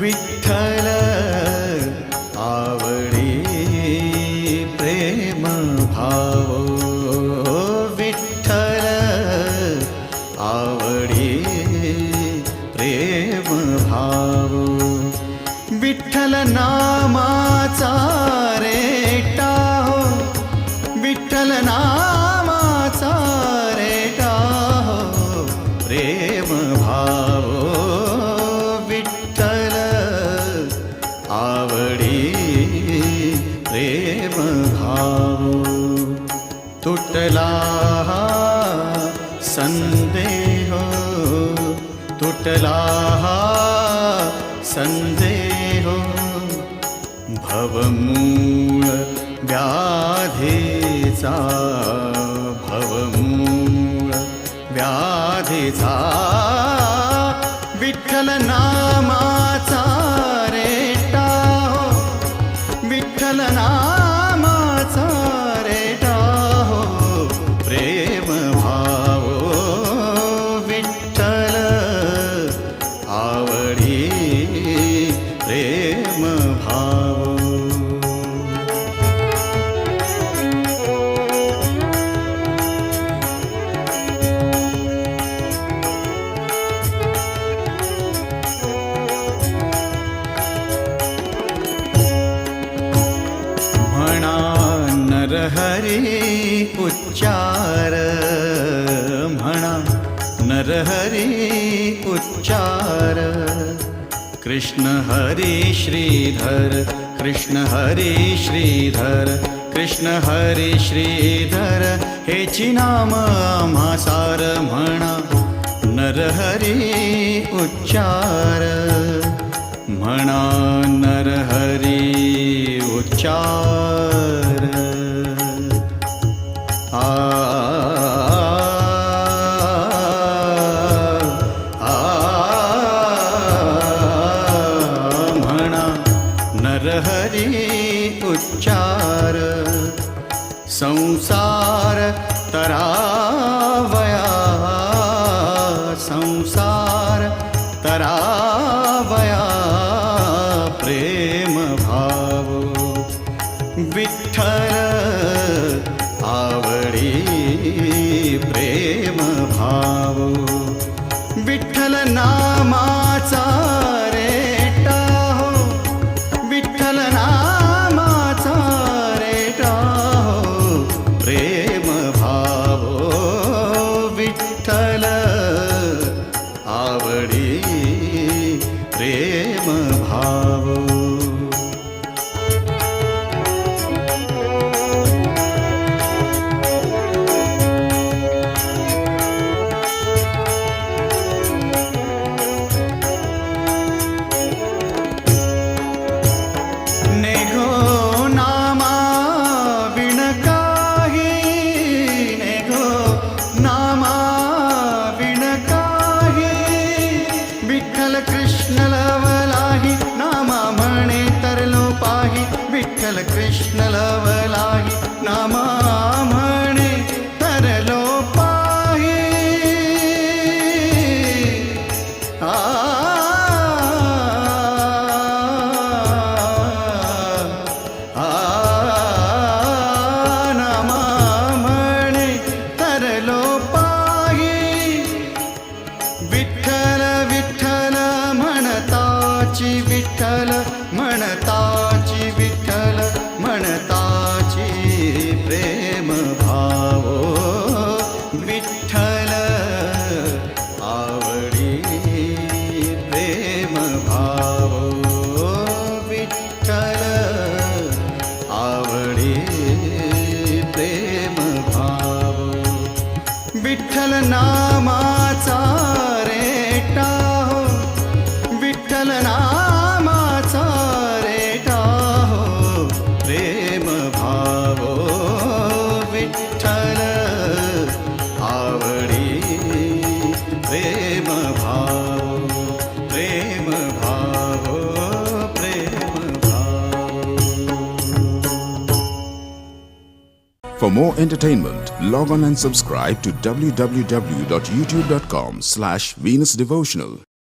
விட்டல संदेह तुटला हा संदेह। भवमूळ व्याधेचा भवमूळ व्याधेचा विठ्ठल ना उच्चार म्हणा नरहरी उच्चार. कृष्ण हरी श्रीधर कृष्ण हरी श्रीधर कृष्ण हरी श्रीधर हेची चिनाम आम्हा म्हणा नरहरी उच्चार. उच्चार संसार तरावया संसार तरावया प्रेम भाव विठ्ठल आवडी प्रेम भाव। प्रेम भाव। विठ्ठल कृष्ण लवलाही नामा म्हणे तरलो पाही विठ्ठल कृष्ण लवलाही नामा म्हणताची विठ्ठल म्हणताची विठ्ठल म्हणताची प्रेम भाव. Vitthal For more entertainment, log on and subscribe to www.youtube.com slash Venus Devotional.